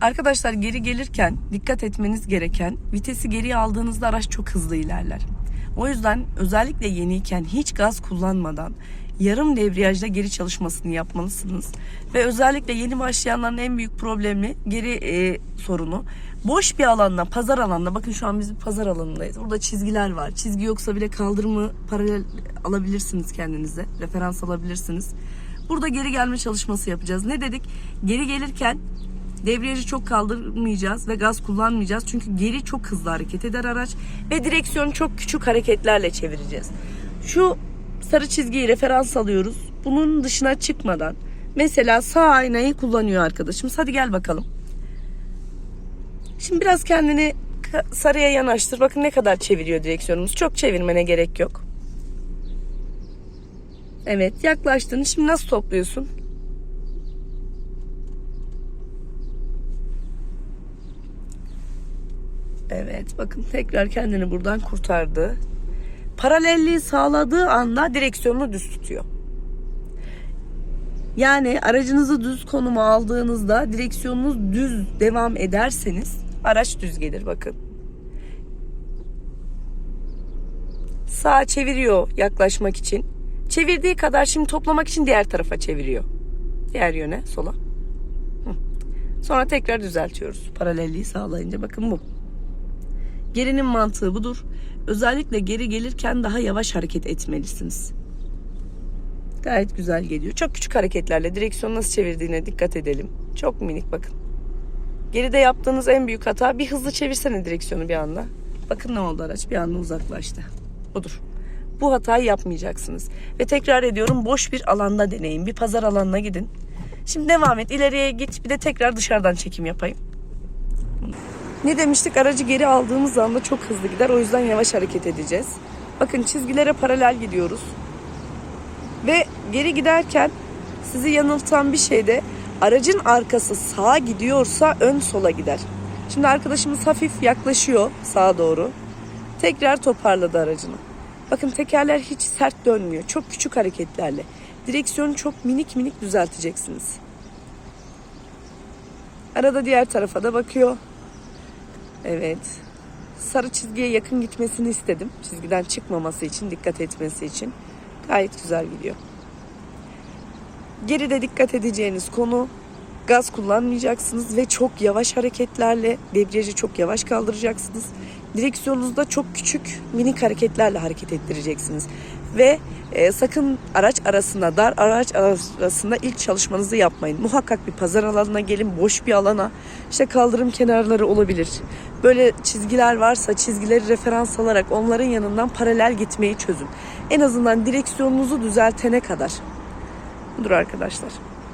Arkadaşlar geri gelirken dikkat etmeniz gereken vitesi geriye aldığınızda araç çok hızlı ilerler. O yüzden özellikle yeniyken hiç gaz kullanmadan yarım debriyajda geri çalışmasını yapmalısınız. Ve özellikle yeni başlayanların en büyük problemi geri e, sorunu. Boş bir alanda, pazar alanında, bakın şu an biz bir pazar alanındayız. Burada çizgiler var. Çizgi yoksa bile kaldırımı paralel alabilirsiniz kendinize. Referans alabilirsiniz. Burada geri gelme çalışması yapacağız. Ne dedik? Geri gelirken Debriyajı çok kaldırmayacağız ve gaz kullanmayacağız. Çünkü geri çok hızlı hareket eder araç ve direksiyonu çok küçük hareketlerle çevireceğiz. Şu sarı çizgiyi referans alıyoruz. Bunun dışına çıkmadan mesela sağ aynayı kullanıyor arkadaşımız. Hadi gel bakalım. Şimdi biraz kendini sarıya yanaştır. Bakın ne kadar çeviriyor direksiyonumuz. Çok çevirmene gerek yok. Evet yaklaştın. Şimdi nasıl topluyorsun? Evet bakın tekrar kendini buradan kurtardı. Paralelliği sağladığı anda direksiyonunu düz tutuyor. Yani aracınızı düz konuma aldığınızda direksiyonunuz düz devam ederseniz araç düz gelir bakın. Sağa çeviriyor yaklaşmak için. Çevirdiği kadar şimdi toplamak için diğer tarafa çeviriyor. Diğer yöne sola. Sonra tekrar düzeltiyoruz. Paralelliği sağlayınca bakın bu. Gerinin mantığı budur. Özellikle geri gelirken daha yavaş hareket etmelisiniz. Gayet güzel geliyor. Çok küçük hareketlerle direksiyonu nasıl çevirdiğine dikkat edelim. Çok minik bakın. Geride yaptığınız en büyük hata bir hızlı çevirsene direksiyonu bir anda. Bakın ne oldu araç bir anda uzaklaştı. Budur. Bu hatayı yapmayacaksınız. Ve tekrar ediyorum boş bir alanda deneyin. Bir pazar alanına gidin. Şimdi devam et. ileriye git. Bir de tekrar dışarıdan çekim yapayım. Ne demiştik? Aracı geri aldığımız anda çok hızlı gider. O yüzden yavaş hareket edeceğiz. Bakın çizgilere paralel gidiyoruz. Ve geri giderken sizi yanıltan bir şey de aracın arkası sağa gidiyorsa ön sola gider. Şimdi arkadaşımız hafif yaklaşıyor sağa doğru. Tekrar toparladı aracını. Bakın tekerler hiç sert dönmüyor. Çok küçük hareketlerle. Direksiyonu çok minik minik düzelteceksiniz. Arada diğer tarafa da bakıyor. Evet. Sarı çizgiye yakın gitmesini istedim. Çizgiden çıkmaması için, dikkat etmesi için. Gayet güzel gidiyor. Geride dikkat edeceğiniz konu gaz kullanmayacaksınız ve çok yavaş hareketlerle debriyajı çok yavaş kaldıracaksınız. Direksiyonunuzda çok küçük minik hareketlerle hareket ettireceksiniz. Ve e, sakın araç arasında dar araç arasında ilk çalışmanızı yapmayın. Muhakkak bir pazar alanına gelin, boş bir alana. İşte kaldırım kenarları olabilir. Böyle çizgiler varsa çizgileri referans alarak onların yanından paralel gitmeyi çözün. En azından direksiyonunuzu düzeltene kadar. Budur arkadaşlar.